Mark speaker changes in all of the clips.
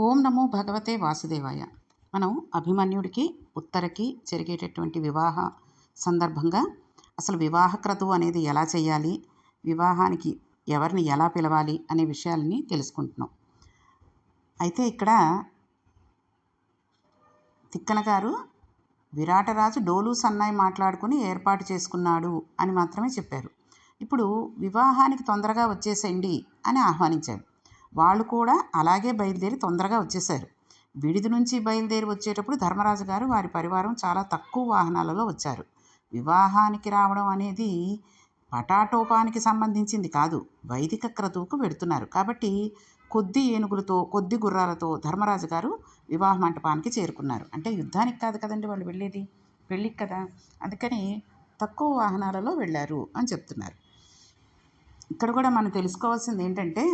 Speaker 1: ఓం నమో భగవతే వాసుదేవాయ. మనం అభిమన్యుడికి ఉత్తరకి జరిగేటటువంటి వివాహ సందర్భంగా అసలు వివాహ క్రతువు అనేది ఎలా చేయాలి వివాహానికి ఎవరిని ఎలా పిలవాలి అనే విషయాలని తెలుసుకుంటున్నాం. అయితే ఇక్కడ తిక్కన గారు విరాటరాజు డోలు సన్నాయి మాట్లాడుకుని ఏర్పాటు చేసుకున్నాడు అని మాత్రమే చెప్పారు. ఇప్పుడు వివాహానికి తొందరగా వచ్చేసేయండి అని ఆహ్వానించాడు. వాళ్ళు కూడా అలాగే బయలుదేరి తొందరగా వచ్చేసారు విడిది నుంచి బయలుదేరి వచ్చేటప్పుడు ధర్మరాజు గారు వారి పరివారం చాలా తక్కువ వాహనాలలో వచ్చారు. వివాహానికి రావడం అనేది పటాటోపానికి సంబంధించింది కాదు వైదిక క్రతువుకు వెడుతున్నారు. కాబట్టి కొద్ది ఏనుగులతో కొద్ది గుర్రాలతో ధర్మరాజు గారు వివాహ మంటపానికి చేరుకున్నారు. అంటే యుద్ధానికి కాదు కదండి వాళ్ళు వెళ్ళేది? పెళ్ళికి కదా? అందుకని తక్కువ వాహనాలలో వెళ్ళారు అని చెప్తున్నారు. ఇక్కడ కూడా మనం తెలుసుకోవాల్సింది ఏంటంటే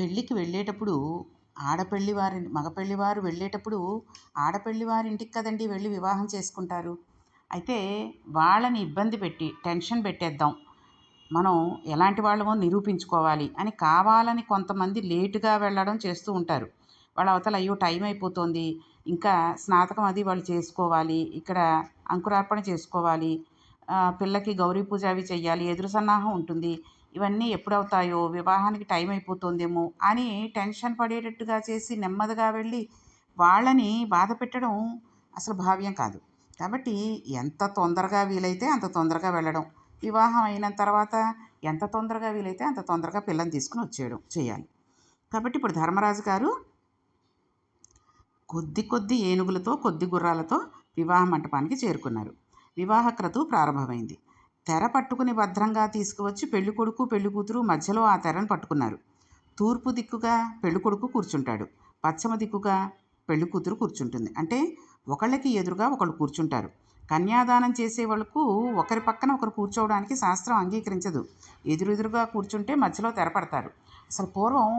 Speaker 1: పెళ్ళికి వెళ్ళేటప్పుడు ఆడపెళ్ళి వారి మగపెళ్ళి వారు వెళ్ళేటప్పుడు ఆడపెళ్ళి వారి ఇంటికి కదండి వెళ్ళి వివాహం చేసుకుంటారు. అయితే వాళ్ళని ఇబ్బంది పెట్టి టెన్షన్ పెట్టేద్దాం. మనం ఎలాంటి వాళ్ళమో నిరూపించుకోవాలి అని కావాలని కొంతమంది లేటుగా వెళ్ళడం చేస్తూ ఉంటారు. వాళ్ళ అవతల అయ్యో టైం అయిపోతుంది ఇంకా స్నాతకం అది వాళ్ళు చేసుకోవాలి ఇక్కడ అంకురార్పణ చేసుకోవాలి పిల్లకి గౌరీ పూజ అవి చెయ్యాలి ఎదురు సన్నాహం ఉంటుంది. ఇవన్నీ ఎప్పుడవుతాయో వివాహానికి టైం అయిపోతుందేమో అని టెన్షన్ పడేటట్టుగా చేసి నెమ్మదిగా వెళ్ళి వాళ్ళని బాధ పెట్టడం అసలు భావ్యం కాదు. కాబట్టి ఎంత తొందరగా వీలైతే అంత తొందరగా వెళ్ళడం. వివాహం అయిన తర్వాత ఎంత తొందరగా వీలైతే అంత తొందరగా పిల్లని తీసుకుని వచ్చేయడం చేయాలి. కాబట్టి ఇప్పుడు ధర్మరాజు గారు కొద్ది కొద్ది ఏనుగులతో కొద్ది గుర్రాలతో వివాహ మంటపానికి చేరుకున్నారు. వివాహ క్రతువు ప్రారంభమైంది. తెర పట్టుకుని భద్రంగా తీసుకువచ్చి పెళ్ళికొడుకు పెళ్ళికూతురు మధ్యలో ఆ తెరను పట్టుకున్నారు. తూర్పు దిక్కుగా పెళ్ళికొడుకు కూర్చుంటాడు. పశ్చిమ దిక్కుగా పెళ్ళికూతురు కూర్చుంటుంది. అంటే ఒకళ్ళకి ఎదురుగా ఒకళ్ళు కూర్చుంటారు. కన్యాదానం చేసే వాళ్ళకు ఒకరి పక్కన ఒకరు కూర్చోవడానికి శాస్త్రం అంగీకరించదు. ఎదురెదురుగా కూర్చుంటే మధ్యలో తెరపడతారు అసలు పూర్వం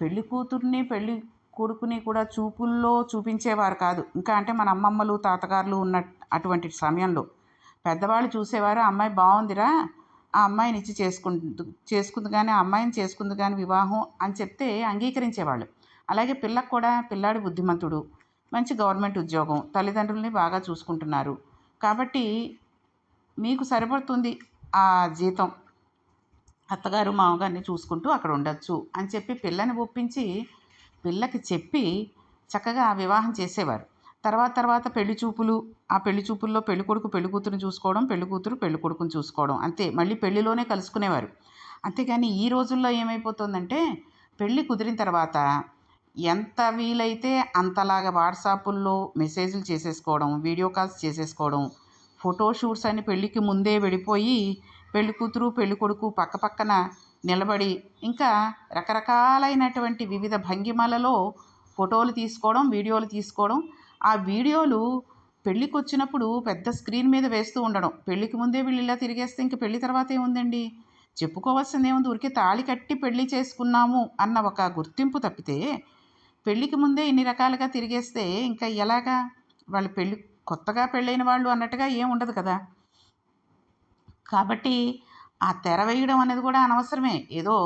Speaker 1: పెళ్ళి కూతుర్ని పెళ్ళి కొడుకుని కూడా చూపుల్లో చూపించేవారు కాదు. ఇంకా అంటే మన అమ్మమ్మలు తాతగారులు ఉన్న అటువంటి సమయంలో పెద్దవాళ్ళు చూసేవారు అమ్మాయి బాగుందిరా ఆ అమ్మాయిని ఇచ్చి చేసుకుంటు చేసుకుంది కానీ ఆ అమ్మాయిని చేసుకుంది కానీ వివాహం అని చెప్తే అంగీకరించేవాళ్ళు. అలాగే పిల్లకు కూడా పిల్లాడి బుద్ధిమంతుడు మంచి గవర్నమెంట్ ఉద్యోగం తల్లిదండ్రుల్ని బాగా చూసుకుంటున్నారు. కాబట్టి మీకు సరిపడుతుంది ఆ జీతం. అత్తగారు మామగారిని చూసుకుంటూ అక్కడ ఉండొచ్చు అని చెప్పి పిల్లని ఒప్పించి పిల్లకి చెప్పి చక్కగా వివాహం చేసేవారు. తర్వాత తర్వాత పెళ్ళి చూపులు ఆ పెళ్ళి చూపుల్లో పెళ్ళి కొడుకు పెళ్ళి కూతురుని చూసుకోవడం పెళ్ళి కూతురు పెళ్ళి కొడుకుని చూసుకోవడం. అంతే. మళ్ళీ పెళ్ళిలోనే కలుసుకునేవారు. అంతేకాని ఈ రోజుల్లో ఏమైపోతుందంటే పెళ్ళి కుదిరిన తర్వాత ఎంత వీలైతే అంతలాగా వాట్సాపుల్లో మెసేజ్లు చేసేసుకోవడం వీడియో కాల్స్ చేసేసుకోవడం ఫోటో షూట్స్ అని పెళ్ళికి ముందే వెళ్ళిపోయి పెళ్ళి కూతురు పెళ్ళి కొడుకు పక్క పక్కన నిలబడి ఇంకా రకరకాలైనటువంటి వివిధ భంగిమలలో ఫోటోలు తీసుకోవడం వీడియోలు తీసుకోవడం ఆ వీడియోలు పెళ్ళికి వచ్చినప్పుడు పెద్ద స్క్రీన్ మీద వేస్తూ ఉండడం. పెళ్ళికి ముందే వీళ్ళు ఇలా తిరిగేస్తే ఇంక పెళ్ళి తర్వాత ఏముందండి? చెప్పుకోవాల్సింది ఏముంది? ఊరికే తాళి కట్టి పెళ్ళి చేసుకున్నాము అన్న ఒక గుర్తింపు తప్పితే పెళ్ళికి ముందే ఇన్ని రకాలుగా తిరిగేస్తే ఇంకా ఎలాగా? వాళ్ళు పెళ్ళి కొత్తగా పెళ్ళైన వాళ్ళు అన్నట్టుగా ఏం ఉండదు కదా? కాబట్టి ఆ తెర వేయడం అనేది కూడా అనవసరమే. ఏదో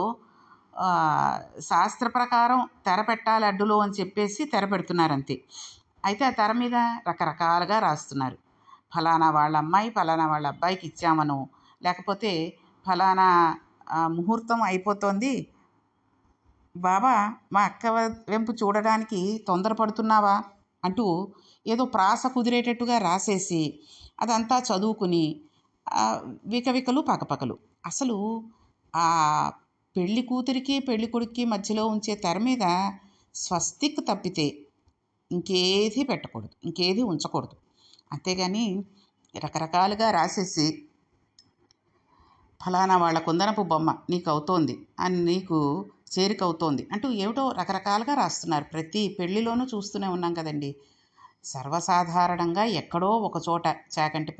Speaker 1: శాస్త్ర ప్రకారం తెర పెట్టాలి అడ్డులో అని చెప్పేసి తెర పెడుతున్నారు అంతే అయితే ఆ తెర మీద రకరకాలుగా రాస్తున్నారు. ఫలానా వాళ్ళ అమ్మాయి ఫలానా వాళ్ళ అబ్బాయికి ఇచ్చామను లేకపోతే ఫలానా ముహూర్తం అయిపోతుంది. బాబా మా అక్క వెంపు చూడడానికి తొందరపడుతున్నావా? అంటూ ఏదో ప్రాస కుదిరేటట్టుగా రాసేసి అదంతా చదువుకుని వికవికలు పకపకలు. అసలు ఆ పెళ్ళి కూతురికి పెళ్ళి కొడుక్కి మధ్యలో ఉంచే తెర మీద స్వస్తిక్ తప్పితే ఇంకేది పెట్టకూడదు ఇంకేది ఉంచకూడదు. అంతేగాని రకరకాలుగా రాసేసి ఫలానా వాళ్ళ కుందనపు బొమ్మ నీకు అవుతోంది అని నీకు చేరికవుతోంది అంటూ ఏమిటో రకరకాలుగా రాస్తున్నారు. ప్రతి పెళ్ళిలోనూ చూస్తూనే ఉన్నాం కదండి. సర్వసాధారణంగా ఎక్కడో ఒక చోట చాకంటి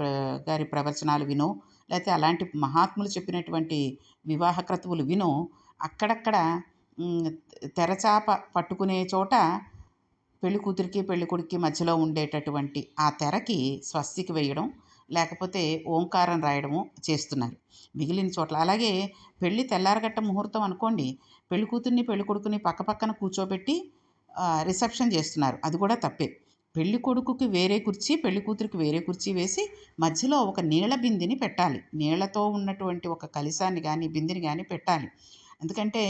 Speaker 1: గారి ప్రవచనాలు వినో లేకపోతే అలాంటి మహాత్ములు చెప్పినటువంటి వివాహ క్రతువులు వినో అక్కడక్కడ తెరచాప పట్టుకునే చోట పెళ్ళి కూతురికి పెళ్ళి కొడుక్కి మధ్యలో ఉండేటటువంటి ఆ తెరకి స్వస్తికి వేయడం లేకపోతే ఓంకారం రాయడము చేస్తున్నారు. మిగిలిన చోట్ల. అలాగే పెళ్ళి తెల్లారగట్ట ముహూర్తం అనుకోండి పెళ్ళి కూతుర్ని పెళ్ళి కొడుకుని పక్క పక్కన కూర్చోబెట్టి రిసెప్షన్ చేస్తున్నారు. అది కూడా తప్పే. పెళ్ళి కొడుకుకి వేరే కుర్చీ పెళ్ళి కూతురికి వేరే కుర్చీ వేసి మధ్యలో ఒక నీళ్ళ బిందిని పెట్టాలి. నీళ్ళతో ఉన్నటువంటి ఒక కలిశాన్ని కానీ బిందిని కానీ పెట్టాలి. ఎందుకంటే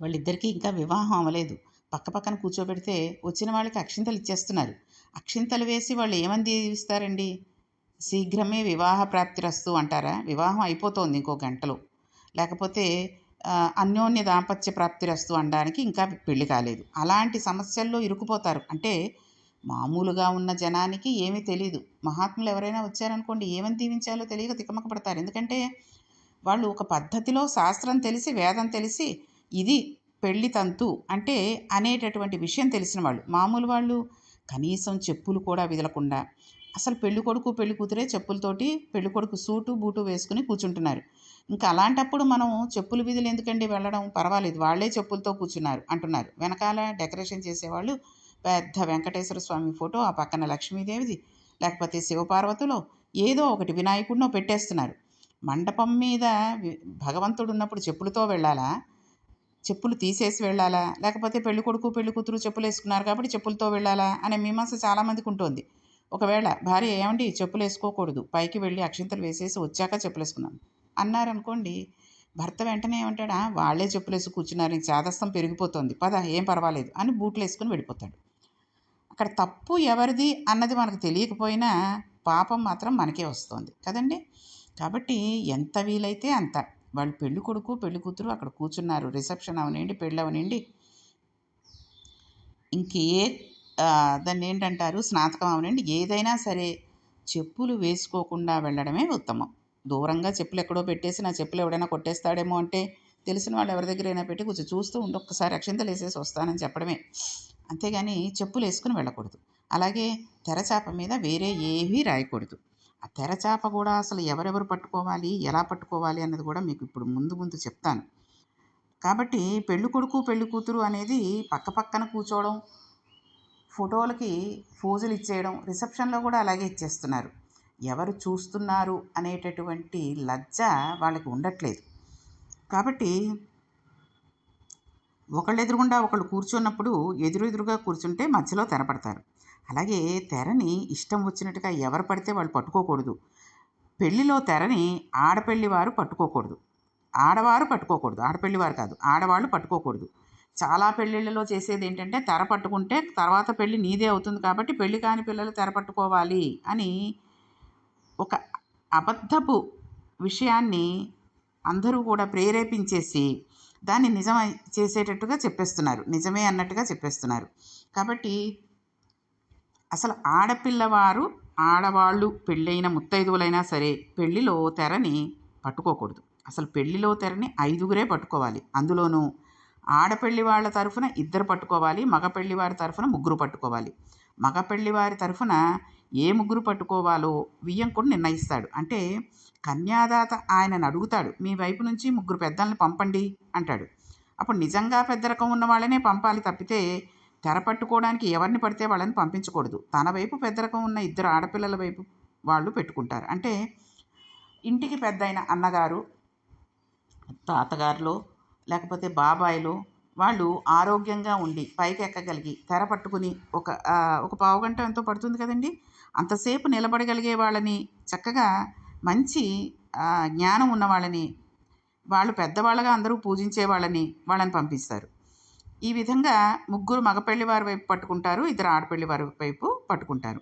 Speaker 1: వాళ్ళిద్దరికీ ఇంకా వివాహం అవ్వలేదు. పక్క పక్కన కూర్చోబెడితే వచ్చిన వాళ్ళకి అక్షింతలు ఇచ్చేస్తున్నారు. అక్షింతలు వేసి వాళ్ళు ఏమని దీవిస్తారండి? శీఘ్రమే వివాహ ప్రాప్తిరస్తు అంటారా? వివాహం అయిపోతోంది ఇంకో గంటలో. లేకపోతే అన్యోన్య దాంపత్య ప్రాప్తిరస్తు అనడానికి ఇంకా పెళ్ళి కాలేదు. అలాంటి సమస్యల్లో ఇరుక్కుపోతారు. అంటే మామూలుగా ఉన్న జనానికి ఏమీ తెలియదు మహాత్ములు ఎవరైనా వచ్చారనుకోండి ఏమని దీవించాలో తెలియక తికమక పడతారు ఎందుకంటే వాళ్ళు ఒక పద్ధతిలో శాస్త్రం తెలిసి వేదం తెలిసి ఇది పెళ్ళి తంతు అంటే అనేటటువంటి విషయం తెలిసిన వాళ్ళు మామూలు వాళ్ళు. కనీసం చెప్పులు కూడా విదలకుండా. అసలు పెళ్ళి కొడుకు పెళ్ళి కూతురే చెప్పులతోటి పెళ్ళి కొడుకు సూటు బూటు వేసుకుని కూర్చుంటున్నారు. ఇంకా అలాంటప్పుడు మనం చెప్పులు విధులు ఎందుకండి వెళ్ళడం? పర్వాలేదు వాళ్ళే చెప్పులతో కూర్చున్నారు అంటున్నారు. వెనకాల డెకరేషన్ చేసేవాళ్ళు పెద్ద వెంకటేశ్వర స్వామి ఫోటో ఆ పక్కన లక్ష్మీదేవిది లేకపోతే శివపార్వతులో ఏదో ఒకటి వినాయకుడినో పెట్టేస్తున్నారు. మండపం మీద భగవంతుడు ఉన్నప్పుడు చెప్పులతో వెళ్ళాలా? చెప్పులు తీసేసి వెళ్ళాలా? లేకపోతే పెళ్ళి కొడుకు పెళ్ళి కూతురు చెప్పులు వేసుకున్నారు కాబట్టి చెప్పులతో వెళ్ళాలా? అనే మీమాంస చాలామందికి ఉంటుంది. ఒకవేళ భార్య ఏమండి? చెప్పులు వేసుకోకూడదు. పైకి వెళ్ళి అక్షింతలు వేసేసి వచ్చాక చెప్పులు వేసుకున్నాం అన్నారనుకోండి భర్త వెంటనే ఏమంటాడా? వాళ్ళే చెప్పులు వేసి కూర్చున్నారు. ఇంక చాదస్తం పెరిగిపోతుంది. పద ఏం పర్వాలేదు అని బూట్లు వేసుకుని వెళ్ళిపోతాడు. అక్కడ తప్పు ఎవరిది అన్నది మనకు తెలియకపోయినా పాపం మాత్రం మనకే వస్తుంది. కదండి? కాబట్టి ఎంత వీలైతే అంత. వాళ్ళు పెళ్ళి కొడుకు పెళ్ళి కూతురు అక్కడ కూర్చున్నారు. రిసెప్షన్ అవనండి పెళ్ళి అవనండి ఇంకే దాన్ని ఏంటంటారు? స్నాతకం అవనండి ఏదైనా సరే చెప్పులు వేసుకోకుండా వెళ్ళడమే ఉత్తమం. దూరంగా చెప్పులు ఎక్కడో పెట్టేసి నా చెప్పులు ఎవడైనా కొట్టేస్తాడేమో అంటే తెలిసిన వాళ్ళు ఎవరి దగ్గరైనా పెట్టి కొంచెం చూస్తూ ఉండి. ఒక్కసారి అక్షింతలు వేసేసి వస్తానని చెప్పడమే. అంతేగాని చెప్పులు వేసుకుని వెళ్ళకూడదు. అలాగే తెరచాప మీద వేరే ఏవీ రాయకూడదు. ఆ తెరచాప కూడా అసలు ఎవరెవరు పట్టుకోవాలి ఎలా పట్టుకోవాలి అన్నది కూడా మీకు ఇప్పుడు ముందు ముందు చెప్తాను. కాబట్టి పెళ్ళి కొడుకు పెళ్ళి కూతురు అనేది పక్క పక్కన కూర్చోవడం ఫోటోలకి ఫోజులు ఇచ్చేయడం రిసెప్షన్లో కూడా అలాగే ఇచ్చేస్తున్నారు. ఎవరు చూస్తున్నారు అనేటటువంటి లజ్జ వాళ్ళకి ఉండట్లేదు. కాబట్టి ఒకళ్ళు ఎదురుగుండా ఒకళ్ళు కూర్చున్నప్పుడు ఎదురెదురుగా కూర్చుంటే మధ్యలో తెరపడతారు. అలాగే తెరని ఇష్టం వచ్చినట్టుగా ఎవరు పడితే వాళ్ళు పట్టుకోకూడదు. పెళ్ళిలో తెరని ఆడపెళ్ళి వారు పట్టుకోకూడదు. ఆడవారు పట్టుకోకూడదు. ఆడపెళ్ళి వారు కాదు ఆడవాళ్ళు పట్టుకోకూడదు. చాలా పెళ్ళిళ్ళలో చేసేది ఏంటంటే తెర పట్టుకుంటే తర్వాత పెళ్ళి నీదే అవుతుంది కాబట్టి పెళ్ళి కాని పిల్లలు తెర పట్టుకోవాలి అని ఒక అబద్ధపు విషయాన్ని అందరూ కూడా ప్రేరేపించేసి దాన్ని నిజం చేసేటట్టుగా చెప్పేస్తున్నారు. నిజమే అన్నట్టుగా చెప్పేస్తున్నారు. కాబట్టి అసలు ఆడపిల్లవారు ఆడవాళ్ళు పెళ్ళైన ముత్తైదువులైనా సరే పెళ్ళిలో తెరని పట్టుకోకూడదు. అసలు పెళ్ళిలో తెరని ఐదుగురే పట్టుకోవాలి. అందులోనూ ఆడపెళ్ళి వాళ్ళ తరఫున ఇద్దరు పట్టుకోవాలి మగ పెళ్ళి వారి తరఫున ముగ్గురు పట్టుకోవాలి. మగ పెళ్ళి వారి తరఫున ఏ ముగ్గురు పట్టుకోవాలో వియ్యంకుడు నిర్ణయిస్తాడు. అంటే కన్యాదాత ఆయనను అడుగుతాడు మీ వైపు నుంచి ముగ్గురు పెద్దల్ని పంపండి అంటాడు. అప్పుడు నిజంగా పెద్ద రకం ఉన్న వాళ్ళనే పంపాలి తప్పితే తెర పట్టుకోవడానికి ఎవరిని పడితే వాళ్ళని పంపించకూడదు. తన వైపు పెద్ద రకం ఉన్న ఇద్దరు ఆడపిల్లల వైపు వాళ్ళు పెట్టుకుంటారు. అంటే ఇంటికి పెద్దయిన అన్నగారు తాతగారులో లేకపోతే బాబాయిలో వాళ్ళు ఆరోగ్యంగా ఉండి పైకి ఎక్కగలిగి తెర పట్టుకుని ఒక ఒక పావు గంట ఎంతో పడుతుంది కదండి? అంతసేపు నిలబడగలిగే వాళ్ళని చక్కగా మంచి జ్ఞానం ఉన్న వాళ్ళని వాళ్ళు పెద్దవాళ్ళగా అందరూ పూజించే వాళ్ళని వాళ్ళని పంపిస్తారు. ఈ విధంగా ముగ్గురు మగపెళ్ళి వారి వైపు పట్టుకుంటారు ఇద్దరు ఆడపెళ్ళి వారి వైపు పట్టుకుంటారు.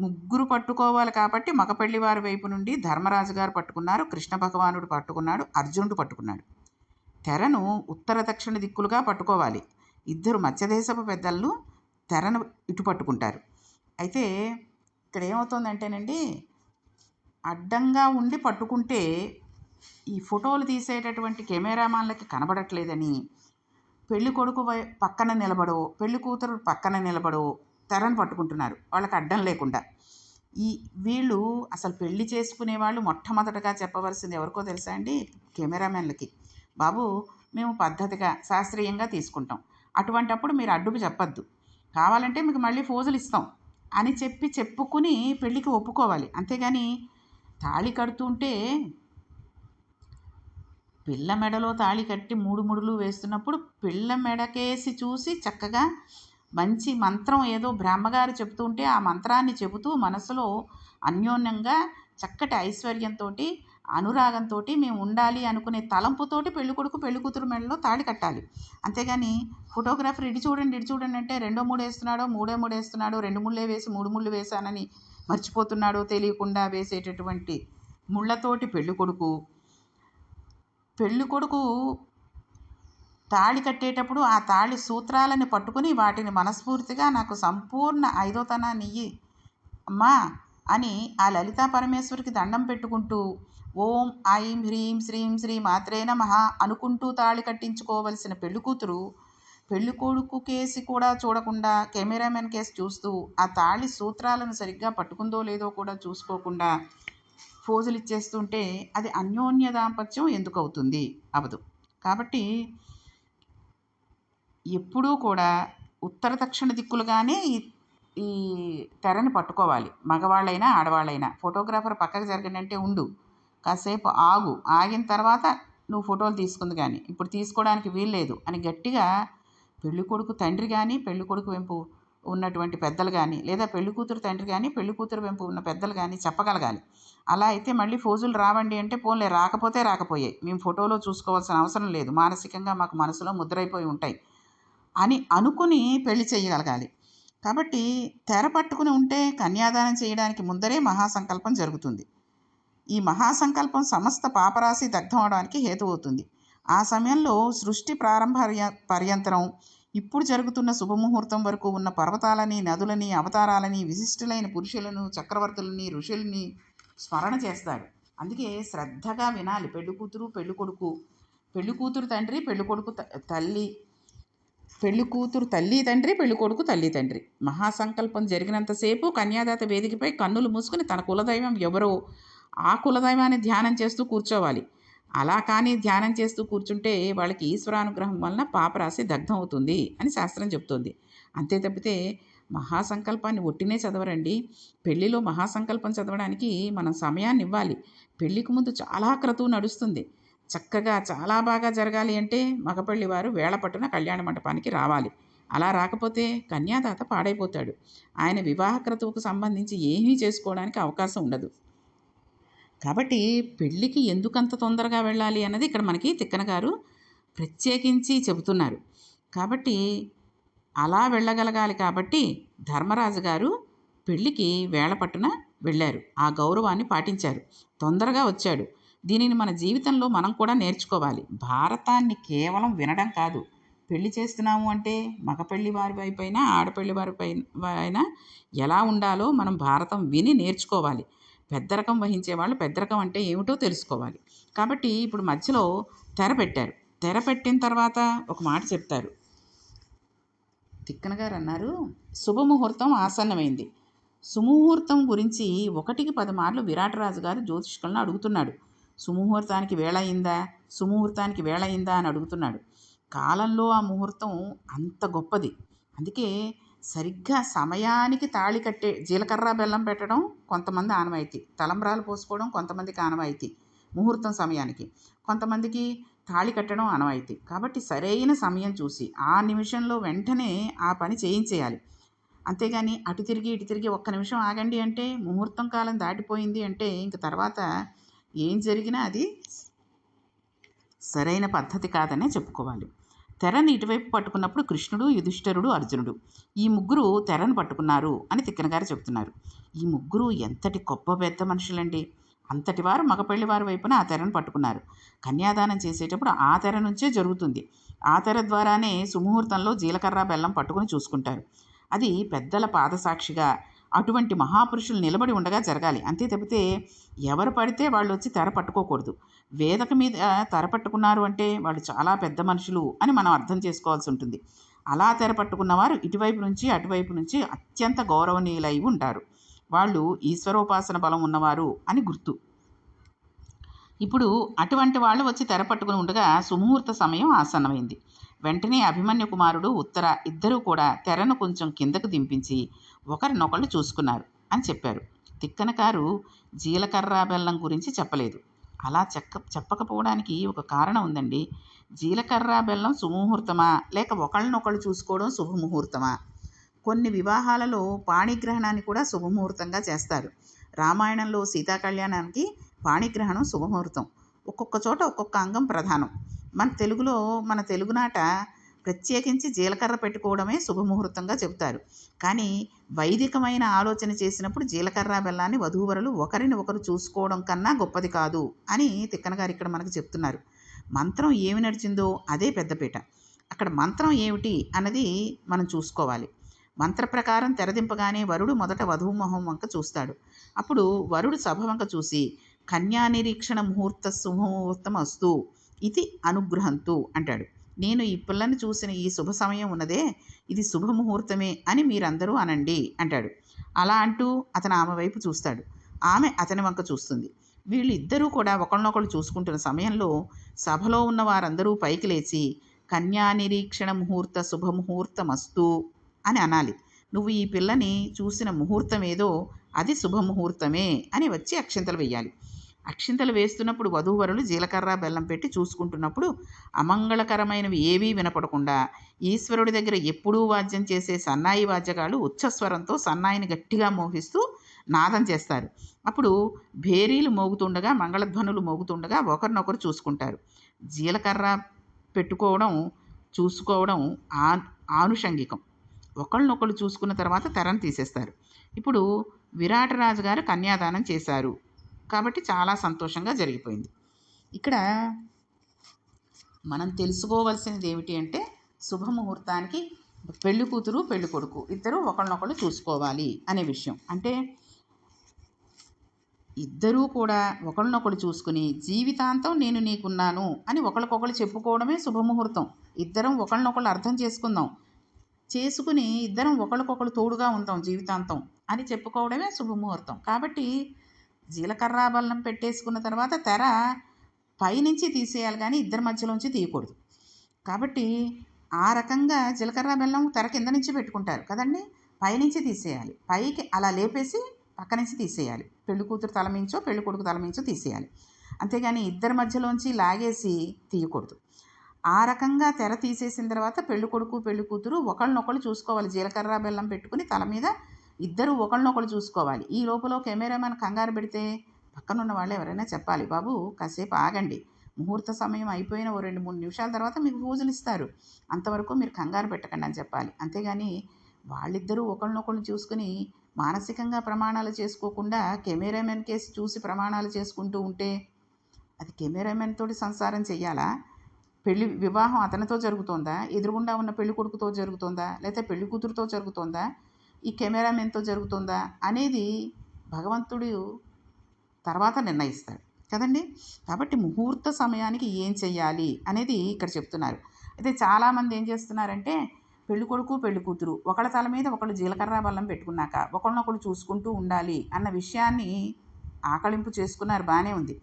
Speaker 1: ముగ్గురు పట్టుకోవాలి కాబట్టి మగపెళ్ళి వారి వైపు నుండి ధర్మరాజు గారు పట్టుకున్నారు కృష్ణ భగవానుడు పట్టుకున్నాడు అర్జునుడు పట్టుకున్నాడు. తెరను ఉత్తర దక్షిణ దిక్కులుగా పట్టుకోవాలి. ఇద్దరు మత్స్యదేశపు పెద్దలను తెరను ఇటు పట్టుకుంటారు. అయితే ఇక్కడ ఏమవుతుందంటేనండి అడ్డంగా ఉండి పట్టుకుంటే ఈ ఫోటోలు తీసేటటువంటి కెమెరామాన్లకి కనబడట్లేదని పెళ్ళి కొడుకు వై పక్కన నిలబడో పెళ్ళి కూతురు పక్కన నిలబడో తెరను పట్టుకుంటున్నారు. వాళ్ళకి అడ్డం లేకుండా. ఈ వీళ్ళు అసలు పెళ్ళి చేసుకునే వాళ్ళు మొట్టమొదటగా చెప్పవలసింది ఎవరికో తెలుసా అండి? కెమెరామెన్లకి. బాబు మేము పద్ధతిగా శాస్త్రీయంగా తీసుకుంటాం. అటువంటప్పుడు మీరు అడ్డుకు చెప్పద్దు. కావాలంటే మీకు మళ్ళీ ఫోజులు ఇస్తాం అని చెప్పి చెప్పుకుని పెళ్ళికి ఒప్పుకోవాలి. అంతేగాని తాళి కడుతుంటే పిల్ల మెడలో తాళి కట్టి మూడు ముడులు వేస్తున్నప్పుడు పిల్ల మెడకేసి చూసి చక్కగా మంచి మంత్రం ఏదో బ్రహ్మగారు చెబుతుంటే ఆ మంత్రాన్ని చెబుతూ మనసులో అన్యోన్యంగా చక్కటి ఐశ్వర్యంతో అనురాగంతో మేము ఉండాలి అనుకునే తలంపుతోటి పెళ్ళి కొడుకు పెళ్ళి కూతురు మెడలో తాళి కట్టాలి. అంతేగాని ఫోటోగ్రాఫర్ ఇటు చూడండి ఇటు చూడండి అంటే రెండో మూడు వేస్తున్నాడో మూడే మూడు వేస్తున్నాడో రెండు ముళ్ళే వేసి మూడు ముళ్ళు వేశానని మర్చిపోతున్నాడో తెలియకుండా వేసేటటువంటి ముళ్ళతోటి పెళ్ళి కొడుకు పెళ్ళికొడుకు తాళి కట్టేటప్పుడు ఆ తాళి సూత్రాలని పట్టుకుని వాటిని మనస్ఫూర్తిగా నాకు సంపూర్ణ ఐదోతనాన్ని ఇయ్యి అమ్మా అని ఆ లలితా పరమేశ్వరికి దండం పెట్టుకుంటూ ఓం ఐం హ్రీం శ్రీం శ్రీ మాత్రే నమః అనుకుంటూ తాళి కట్టించుకోవలసిన పెళ్ళి కూతురు పెళ్ళి కొడుకు కేసి కూడా చూడకుండా కెమెరామెన్ కేసు చూస్తూ ఆ తాళి సూత్రాలను సరిగ్గా పట్టుకుందో లేదో కూడా చూసుకోకుండా ఫోజులు ఇచ్చేస్తుంటే అది అన్యోన్య దాంపత్యం ఎందుకు అవుతుంది అవదు. కాబట్టి ఎప్పుడూ కూడా ఉత్తర దక్షిణ దిక్కులుగానే ఈ ఈ తెరని పట్టుకోవాలి. మగవాళ్ళైనా ఆడవాళ్ళైనా. ఫోటోగ్రాఫర్ పక్కకు జరగనంటే ఉండు. కాసేపు ఆగు. ఆగిన తర్వాత నువ్వు ఫోటోలు తీసుకుంది కానీ ఇప్పుడు తీసుకోవడానికి వీల్లేదు అని గట్టిగా పెళ్ళి కొడుకు తండ్రి కానీ పెళ్ళి కొడుకు వెంపు ఉన్నటువంటి పెద్దలు కానీ లేదా పెళ్ళి కూతురు తండ్రి కానీ పెళ్ళి కూతురు వెంపు ఉన్న పెద్దలు కానీ చెప్పగలగాలి. అలా అయితే మళ్ళీ ఫోజులు రావండి అంటే పోన్లే రాకపోతే రాకపోయాయి. మేము ఫోటోలో చూసుకోవాల్సిన అవసరం లేదు. మానసికంగా మాకు మనసులో ముద్రైపోయి ఉంటాయి అని అనుకుని పెళ్ళి చేయగలగాలి. కాబట్టి తెర పట్టుకుని ఉంటే కన్యాదానం చేయడానికి ముందరే మహాసంకల్పం జరుగుతుంది. ఈ మహాసంకల్పం సమస్త పాపరాశి దగ్ధం అవడానికి హేతు అవుతుంది. ఆ సమయంలో సృష్టి ప్రారంభ పర్యంతరం ఇప్పుడు జరుగుతున్న శుభముహూర్తం వరకు ఉన్న పర్వతాలని నదులని అవతారాలని విశిష్టులైన పురుషులను చక్రవర్తులని ఋషుల్ని స్మరణ చేస్తాడు. అందుకే శ్రద్ధగా వినాలి. పెళ్ళి కూతురు పెళ్ళి కొడుకు. పెళ్ళి కూతురు తండ్రి పెళ్ళి కొడుకు త- తల్లి. పెళ్ళి కూతురు తల్లి తండ్రి పెళ్ళి కొడుకు తల్లి తండ్రి. మహాసంకల్పం జరిగినంతసేపు కన్యాదాత వేదికపై కన్నులు మూసుకుని తన కులదైవం ఎవరో ఆ కులదైవాన్ని ధ్యానం చేస్తూ కూర్చోవాలి. అలా కానీ ధ్యానం చేస్తూ కూర్చుంటే వాళ్ళకి ఈశ్వరానుగ్రహం వలన పాపరాశి దగ్ధం అవుతుంది అని శాస్త్రం చెప్తుంది అంతే తప్పితే మహాసంకల్పాన్ని ఒట్టినే చదవరండి. పెళ్ళిలో మహాసంకల్పం చదవడానికి మనం సమయాన్ని ఇవ్వాలి పెళ్ళికి ముందు చాలా క్రతువు నడుస్తుంది. చక్కగా చాలా బాగా జరగాలి అంటే మగపల్లి వారు వేళ పట్టున కళ్యాణ మంటపానికి రావాలి. అలా రాకపోతే కన్యాదాత పాడైపోతాడు. ఆయన వివాహ క్రతువుకు సంబంధించి ఏమీ చేసుకోవడానికి అవకాశం ఉండదు. కాబట్టి పెళ్ళికి ఎందుకంత తొందరగా వెళ్ళాలి అన్నది ఇక్కడ మనకి తిక్కన గారు ప్రత్యేకించి చెబుతున్నారు. కాబట్టి అలా వెళ్ళగలగాలి కాబట్టి ధర్మరాజు గారు పెళ్ళికి వేళ పట్టున వెళ్ళారు. ఆ గౌరవాన్ని పాటించారు. తొందరగా వచ్చాడు. దీనిని మన జీవితంలో మనం కూడా నేర్చుకోవాలి. భారతాన్ని కేవలం వినడం కాదు. పెళ్ళి చేస్తున్నాము అంటే మగ పెళ్ళి వారి వైపైన ఆడపెళ్ళి వారి పైన అయినా ఎలా ఉండాలో మనం భారతం విని నేర్చుకోవాలి. పెద్దరకం వహించే వాళ్ళు పెద్దరకం అంటే ఏమిటో తెలుసుకోవాలి. కాబట్టి ఇప్పుడు మధ్యలో తెర పెట్టారు. తెర పెట్టిన తర్వాత ఒక మాట చెప్తారు. తిక్కన గారు అన్నారు శుభముహూర్తం ఆసన్నమైంది. సుముహూర్తం గురించి ఒకటికి పది మార్లు విరాటరాజు గారు జ్యోతిష్కులను అడుగుతున్నాడు. సుముహూర్తానికి వేళ అయిందా సుముహూర్తానికి వేళ అయిందా అని అడుగుతున్నాడు. కాలంలో ఆ ముహూర్తం అంత గొప్పది. అందుకే సరిగ్గా సమయానికి తాళి కట్టే జీలకర్ర బెల్లం పెట్టడం కొంతమంది ఆనవాయితీ. తలంబ్రాలు పోసుకోవడం కొంతమందికి ఆనవాయితీ. ముహూర్తం సమయానికి. కొంతమందికి తాళి కట్టడం అనవాయితీ కాబట్టి సరైన సమయం చూసి ఆ నిమిషంలో వెంటనే ఆ పని చేయించేయాలి. అంతేగాని అటు తిరిగి ఇటు తిరిగి ఒక్క నిమిషం ఆగండి అంటే ముహూర్తం కాలం దాటిపోయింది అంటే ఇంక తర్వాత ఏం జరిగినా అది సరైన పద్ధతి కాదనే చెప్పుకోవాలి. తెరని ఇటువైపు పట్టుకున్నప్పుడు కృష్ణుడు యుధిష్ఠరుడు అర్జునుడు ఈ ముగ్గురు తెరను పట్టుకున్నారు అని తిక్కన గారు చెప్తున్నారు ఈ ముగ్గురు ఎంతటి గొప్ప పెద్ద మనుషులండి. అంతటి వారు మగపెళ్ళి వారి వైపున ఆ తెరను పట్టుకున్నారు. కన్యాదానం చేసేటప్పుడు ఆ తెర నుంచే జరుగుతుంది. ఆ తెర ద్వారానే సుముహూర్తంలో జీలకర్ర బెల్లం పట్టుకుని చూసుకుంటారు. అది పెద్దల పాదసాక్షిగా అటువంటి మహాపురుషులు నిలబడి ఉండగా జరగాలి. అంతే తప్పితే ఎవరు పడితే వాళ్ళు వచ్చి తెర పట్టుకోకూడదు. వేదక మీద తెర పట్టుకున్నారు అంటే వాళ్ళు చాలా పెద్ద మనుషులు అని మనం అర్థం చేసుకోవాల్సి ఉంటుంది. అలా తెర పట్టుకున్నవారు ఇటువైపు నుంచి అటువైపు నుంచి అత్యంత గౌరవనీయులై ఉంటారు. వాళ్ళు ఈశ్వరోపాసన బలం ఉన్నవారు అని గుర్తు. ఇప్పుడు అటువంటి వాళ్ళు వచ్చి తెర పట్టుకుని ఉండగా సుముహూర్త సమయం ఆసన్నమైంది. వెంటనే అభిమన్యు కుమారుడు ఉత్తర ఇద్దరూ కూడా తెరను కొంచెం కిందకు దింపించి ఒకరినొకళ్ళు చూసుకున్నారు అని చెప్పారు. తిక్కనకారు జీలకర్ర బెల్లం గురించి చెప్పలేదు. అలా చెక్క చెప్పకపోవడానికి ఒక కారణం ఉందండి. జీలకర్ర బెల్లం సుముహూర్తమా? లేక ఒకళ్ళనొకళ్ళు చూసుకోవడం శుభముహూర్తమా? కొన్ని వివాహాలలో పాణిగ్రహణాన్ని కూడా శుభముహూర్తంగా చేస్తారు. రామాయణంలో సీతా కళ్యాణానికి పాణిగ్రహణం శుభముహూర్తం. ఒక్కొక్క చోట ఒక్కొక్క అంగం ప్రధానం. మన తెలుగులో మన తెలుగునాట ప్రత్యేకించి జీలకర్ర పెట్టుకోవడమే శుభముహూర్తంగా చెబుతారు. కానీ వైదికమైన ఆలోచన చేసినప్పుడు జీలకర్ర బెల్లాన్ని వధూవరులు ఒకరిని ఒకరు చూసుకోవడం కన్నా గొప్పది కాదు అని తిక్కన గారు ఇక్కడ మనకు చెప్తున్నారు. మంత్రం ఏమి నడిచిందో అదే పెద్దపీట. అక్కడ మంత్రం ఏమిటి అన్నది మనం చూసుకోవాలి. మంత్రప్రకారం తెరదింపగానే వరుడు మొదట వధువు మొహం వంక చూస్తాడు. అప్పుడు వరుడు సభ వంక చూసి కన్యా నిరీక్షణ ముహూర్త శుభముహూర్తం అస్తు ఇది అనుగ్రహంతు అంటాడు. నేను ఈ పిల్లని చూసిన ఈ శుభ సమయం ఉన్నదే ఇది శుభముహూర్తమే అని మీరందరూ అనండి అంటాడు. అలా అంటూ అతను ఆమె వైపు చూస్తాడు. ఆమె అతని వంక చూస్తుంది. వీళ్ళిద్దరూ కూడా ఒకళ్ళనొకళ్ళు చూసుకుంటున్న సమయంలో సభలో ఉన్న వారందరూ పైకి లేచి కన్యా నిరీక్షణ ముహూర్త శుభముహూర్తమస్తు అని అనాలి. నువ్వు ఈ పిల్లని చూసిన ముహూర్తం ఏదో అది శుభముహూర్తమే అని వచ్చి అక్షింతలు వేయాలి అక్షింతలు వేస్తున్నప్పుడు వధూవరులు జీలకర్ర బెల్లం పెట్టి చూసుకుంటున్నప్పుడు అమంగళకరమైనవి ఏవీ వినపడకుండా ఈశ్వరుడి దగ్గర ఎప్పుడూ వాద్యం చేసే సన్నాయి వాద్యగాళ్ళు ఉచ్చస్వరంతో సన్నాయిని గట్టిగా మోహిస్తూ నాదం చేస్తారు. అప్పుడు భేరీలు మోగుతుండగా మంగళధ్వనులు మోగుతుండగా ఒకరినొకరు చూసుకుంటారు. జీలకర్ర పెట్టుకోవడం చూసుకోవడం ఆ ఆనుషంగికం. ఒకళ్ళనొకళ్ళు చూసుకున్న తర్వాత తరం తీసేస్తారు. ఇప్పుడు విరాటరాజు గారు కన్యాదానం చేశారు. కాబట్టి చాలా సంతోషంగా జరిగిపోయింది. ఇక్కడ మనం తెలుసుకోవలసినది ఏమిటి అంటే శుభముహూర్తానికి పెళ్ళి కూతురు పెళ్ళి కొడుకు ఇద్దరు ఒకళ్ళనొకళ్ళు చూసుకోవాలి అనే విషయం. అంటే ఇద్దరూ కూడా ఒకళ్ళనొకళ్ళు చూసుకుని జీవితాంతం నేను నీకున్నాను అని ఒకరికొకరు చెప్పుకోవడమే శుభముహూర్తం. ఇద్దరం ఒకళ్ళనొకళ్ళు అర్థం చేసుకుందాం. చేసుకుని ఇద్దరం ఒకరికొకరు తోడుగా ఉందాం జీవితాంతం అని చెప్పుకోవడమే శుభముహూర్తం. కాబట్టి జీలకర్ర బెల్లం పెట్టేసుకున్న తర్వాత తెర పైనుంచి తీసేయాలి కానీ ఇద్దరి మధ్యలోంచి తీయకూడదు. కాబట్టి ఆ రకంగా జీలకర్ర బెల్లం తెర కింద నుంచి పెట్టుకుంటారు కదండి? పైనుంచి తీసేయాలి. పైకి అలా లేపేసి పక్క నుంచి తీసేయాలి. పెళ్ళి కూతురు తలమించో పెళ్ళి కొడుకు తలమించో తీసేయాలి. అంతేగాని ఇద్దరి మధ్యలోంచి లాగేసి తీయకూడదు. ఆ రకంగా తెర తీసేసిన తర్వాత పెళ్ళికొడుకు పెళ్ళి కూతురు ఒకళ్ళనొకళ్ళు చూసుకోవాలి. జీలకర్ర బెల్లం పెట్టుకుని తల మీద ఇద్దరు ఒకళ్ళనొకళ్ళు చూసుకోవాలి. ఈ లోపల కెమెరామెన్ కంగారు పెడితే పక్కనున్న వాళ్ళు ఎవరైనా చెప్పాలి బాబు కాసేపు ఆగండి. ముహూర్త సమయం అయిపోయిన ఓ రెండు మూడు నిమిషాల తర్వాత మీకు పూజలు ఇస్తారు. అంతవరకు మీరు కంగారు పెట్టకండి అని చెప్పాలి. అంతేగాని వాళ్ళిద్దరూ ఒకళ్ళనొకళ్ళు చూసుకుని మానసికంగా ప్రమాణాలు చేసుకోకుండా కెమెరామెన్ కేసు చూసి ప్రమాణాలు చేసుకుంటూ ఉంటే అది కెమెరామెన్ తోటి సంసారం చెయ్యాలా? పెళ్ళి వివాహం అతనితో జరుగుతోందా? ఎదురుగుండా ఉన్న పెళ్ళి కొడుకుతో జరుగుతోందా? లేకపోతే పెళ్ళి కూతురుతో జరుగుతోందా? ఈ కెమెరామెన్తో జరుగుతుందా? అనేది భగవంతుడు తర్వాత నిర్ణయిస్తాడు. కదండి? కాబట్టి ముహూర్త సమయానికి ఏం చెయ్యాలి అనేది ఇక్కడ చెప్తున్నారు. అయితే చాలామంది ఏం చేస్తున్నారంటే పెళ్ళి కొడుకు పెళ్ళి కూతురు ఒకళ్ళ తల మీద ఒకళ్ళు జీలకర్ర బల్లం పెట్టుకున్నాక ఒకళ్ళనొకళ్ళు చూసుకుంటూ ఉండాలి అన్న విషయాన్ని ఆకలింపు చేసుకున్నారు. బాగానే ఉంది.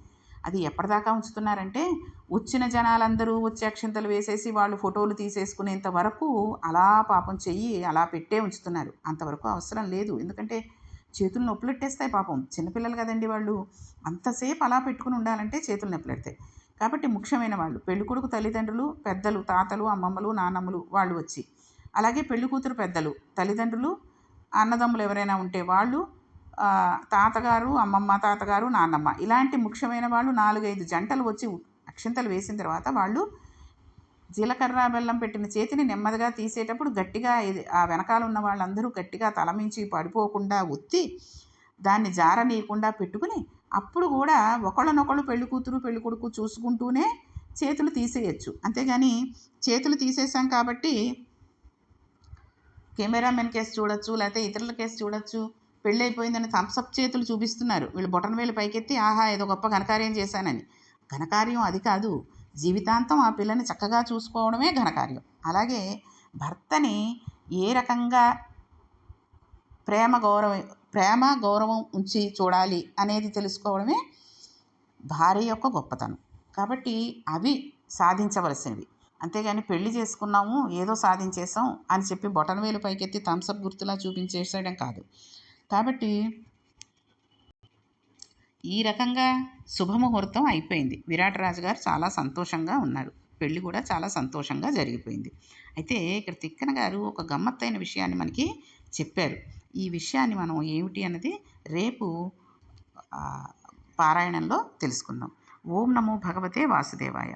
Speaker 1: అది ఎప్పటిదాకా ఉంచుతున్నారంటే వచ్చిన జనాలందరూ వచ్చి అక్షింతలు వేసేసి వాళ్ళు ఫోటోలు తీసేసుకునేంత వరకు అలా పాపం చెయ్యి అలా పెట్టే ఉంచుతున్నారు. అంతవరకు అవసరం లేదు. ఎందుకంటే చేతులు నొప్పులెట్టేస్తాయి పాపం. చిన్నపిల్లలు కదండి వాళ్ళు. అంతసేపు అలా పెట్టుకుని ఉండాలంటే చేతులు నొప్పులెడతాయి. కాబట్టి ముఖ్యమైన వాళ్ళు పెళ్ళికొడుకు తల్లిదండ్రులు పెద్దలు తాతలు అమ్మమ్మలు నానమ్మలు వాళ్ళు వచ్చి. అలాగే పెళ్ళి కూతురు పెద్దలు తల్లిదండ్రులు అన్నదమ్ములు ఎవరైనా ఉంటే వాళ్ళు తాతగారు అమ్మమ్మ తాతగారు నాన్నమ్మ. ఇలాంటి ముఖ్యమైన వాళ్ళు నాలుగైదు జంటలు వచ్చి అక్షింతలు వేసిన తర్వాత వాళ్ళు జీలకర్ర బెల్లం పెట్టిన చేతిని నెమ్మదిగా తీసేటప్పుడు గట్టిగా ఆ వెనకాల ఉన్న వాళ్ళందరూ గట్టిగా తలమించి పడిపోకుండా ఒత్తి దాన్ని జారనీయకుండా పెట్టుకుని అప్పుడు కూడా ఒకళ్ళనొకళ్ళు పెళ్ళి కూతురు పెళ్ళి కొడుకు చూసుకుంటూనే చేతులు తీసేయచ్చు. అంతేగాని చేతులు తీసేసాం కాబట్టి కెమెరామెన్ కేసు చూడొచ్చు లేకపోతే ఇతరుల కేసు చూడొచ్చు పెళ్ళైపోయిందని అయిపోయిందని థమ్స్అప్ చేతులు చూపిస్తున్నారు. వీళ్ళు బొటన వేలు పైకెత్తి ఆహా ఏదో గొప్ప ఘనకార్యం చేశానని. ఘనకార్యం అది కాదు. జీవితాంతం ఆ పిల్లని చక్కగా చూసుకోవడమే ఘనకార్యం. అలాగే భర్తని ఏ రకంగా ప్రేమ గౌరవం ప్రేమ గౌరవం ఉంచి చూడాలి అనేది తెలుసుకోవడమే భార్య యొక్క గొప్పతనం. కాబట్టి అవి సాధించవలసినవి. అంతేగాని పెళ్ళి చేసుకున్నాము ఏదో సాధించేసాం అని చెప్పి బొటనవేలు పైకెత్తి థమ్సప్ గుర్తులా చూపించేసేయడం కాదు. కాబట్టి ఈ రకంగా శుభముహూర్తం అయిపోయింది. విరాట్ రాజు గారు చాలా సంతోషంగా ఉన్నారు. పెళ్ళి కూడా చాలా సంతోషంగా జరిగిపోయింది. అయితే ఇక్కడ తిక్కన గారు ఒక గమ్మత్తైన విషయాన్ని మనకి చెప్పారు. ఈ విషయాన్ని మనం ఏమిటి అన్నది రేపు పారాయణంలో తెలుసుకుందాం. ఓం నమో భగవతే వాసుదేవాయ.